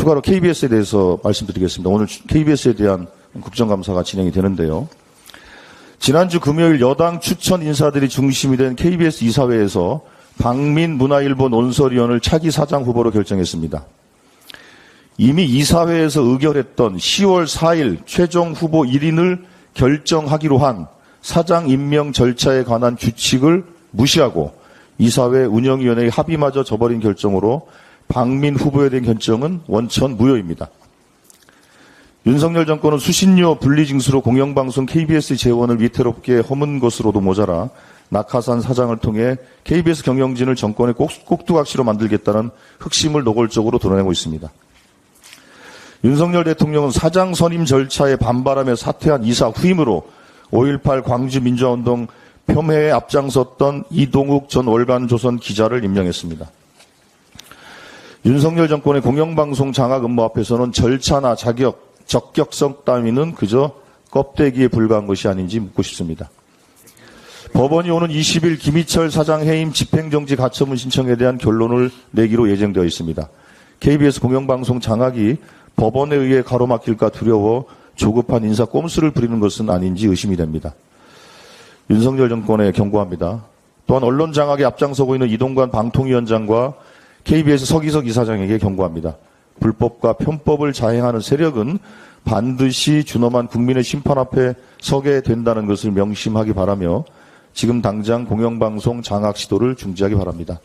추가로 KBS에 대해서 말씀드리겠습니다. 오늘 KBS에 대한 국정감사가 진행이 되는데요. 지난주 금요일 여당 추천 인사들이 중심이 된 KBS 이사회에서 박민 문화일보 논설위원을 차기 사장 후보로 결정했습니다. 이미 이사회에서 의결했던 10월 4일 최종 후보 1인을 결정하기로 한 사장 임명 절차에 관한 규칙을 무시하고 이사회 운영위원회의 합의마저 저버린 결정으로 박민 후보에 대한 결정은 원천 무효입니다. 윤석열 정권은 수신료 분리징수로 공영방송 KBS 재원을 위태롭게 허문 것으로도 모자라 낙하산 사장을 통해 KBS 경영진을 정권의 꼭, 꼭두각시로 만들겠다는 흑심을 노골적으로 드러내고 있습니다. 윤석열 대통령은 사장 선임 절차에 반발하며 사퇴한 이사 후임으로 5.18 광주 민주화운동 폄훼에 앞장섰던 이동욱 전 월간조선 기자를 임명했습니다. 윤석열 정권의 공영방송 장악 업무 앞에서는 절차나 자격, 적격성 따위는 그저 껍데기에 불과한 것이 아닌지 묻고 싶습니다. 법원이 오는 20일 김희철 사장 해임 집행정지 가처분 신청에 대한 결론을 내기로 예정되어 있습니다. KBS 공영방송 장악이 법원에 의해 가로막힐까 두려워 조급한 인사 꼼수를 부리는 것은 아닌지 의심이 됩니다. 윤석열 정권에 경고합니다. 또한 언론 장악에 앞장서고 있는 이동관 방통위원장과 KBS 서기석 이사장에게 경고합니다. 불법과 편법을 자행하는 세력은 반드시 준엄한 국민의 심판 앞에 서게 된다는 것을 명심하기 바라며 지금 당장 공영방송 장악 시도를 중지하기 바랍니다.